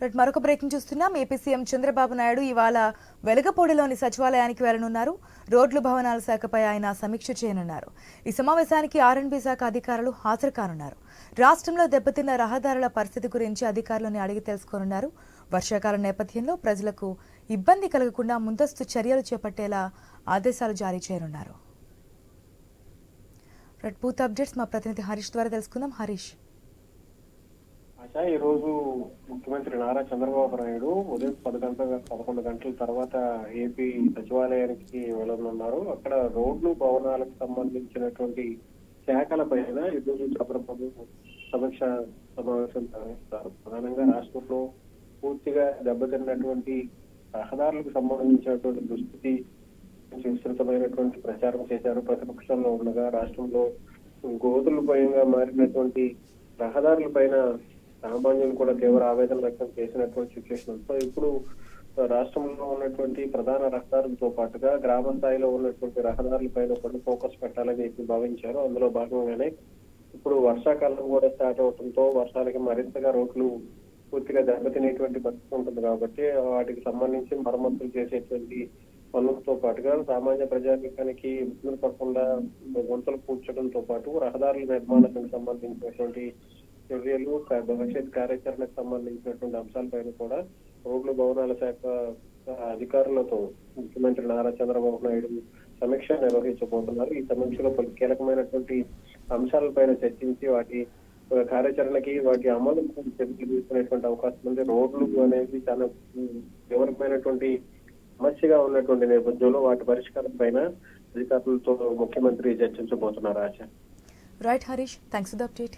Right, మరొక breaking చూస్తున్నాం. AP CM Chandrababu Naidu ఇవాళ వెలగపూడిలోని సచివాలయానికి వెళ్ళనున్నారు రోడ్లు భవనాల శాఖపై ఆయన సమీక్ష చేయనున్నారు. ఈ సమావేశానికి ఆర్ఎండ్బి శాఖ అధికారులు హాజరు కానున్నారు. రాష్ట్రంలో దెబ్బతిన్న రహదారుల పరిస్థితి గురించి అధికారులను అడిగి తెలుసుకోనున్నారు. వర్షాకాలం నేపథ్యంలో ప్రజలకు ఇబ్బంది కలగకుండా ముందస్తు చర్యలు చేపట్టేలా ఆదేశాలు జారీ చేయనున్నారు. రైట్ పూర్తి అప్డేట్స్ మా ప్రతినిధి హరీష్ ద్వారా తెలుసుకుందాం. హరీష్. ఆశా ఈ రోజు ముఖ్యమంత్రి నారా చంద్రబాబు నాయుడు ఉదయం పది గంటల పదకొండు గంటల తర్వాత ఏపీ సచివాలయానికి వెళ్ళనున్నారు. అక్కడ రోడ్లు భవనాలకు సంబంధించినటువంటి శాఖల పైన ఈరోజు చంద్రబాబు సమీక్ష సమావేశం నిర్వహిస్తారు. ప్రధానంగా రాష్ట్రంలో పూర్తిగా దెబ్బతిన్నటువంటి రహదారులకు సంబంధించినటువంటి దుస్థితి విస్తృతమైనటువంటి ప్రచారం చేశారు. ప్రతిపక్షంలో ఉండగా రాష్ట్రంలో గోతుల భయంగా మారినటువంటి రహదారుల పైన సామాన్యులు కూడా తీవ్ర ఆవేదన వ్యక్తం చేసినటువంటి సిచ్యువేషన్ సో ఇప్పుడు రాష్ట్రంలో ఉన్నటువంటి ప్రధాన రహదారులతో పాటుగా గ్రామ స్థాయిలో ఉన్నటువంటి రహదారుల పైన కూడా ఫోకస్ పెట్టాలని చెప్పి భావించారు. అందులో భాగంగానే ఇప్పుడు వర్షాకాలం కూడా స్టార్ట్ అవడంతో వర్షాలకి మరింతగా రోడ్లు పూర్తిగా దెబ్బతినేటువంటి పరిస్థితి ఉంటుంది కాబట్టి వాటికి సంబంధించి మరమ్మతులు చేసేటువంటి పనులతో పాటుగా సామాన్య ప్రజానికానికి ఇబ్బందులు పడకుండా గుంతలు పూడ్చడంతో పాటు రహదారుల నిర్మాణానికి సంబంధించినటువంటి చర్యలు భవిష్యత్ కార్యాచరణకు సంబంధించినటువంటి అంశాలపైన కూడా రోడ్లు భవనాల శాఖ అధికారులతో ముఖ్యమంత్రి నారా చంద్రబాబు నాయుడు సమీక్ష నిర్వహించబోతున్నారు. ఈ సమీక్షలో పలు కీలకమైనటువంటి అంశాలపైన చర్చించి వాటి కార్యాచరణకి వాటి అమలు చర్యలు తీసుకునేటువంటి అవకాశం ఉంది. రోడ్లు అనేది చాలా తీవ్రమైనటువంటి సమస్యగా ఉన్నటువంటి నేపథ్యంలో వాటి పరిష్కారం పైన అధికారులతో ముఖ్యమంత్రి చర్చించబోతున్నారు. ఆశ. Right Harish thanks for the update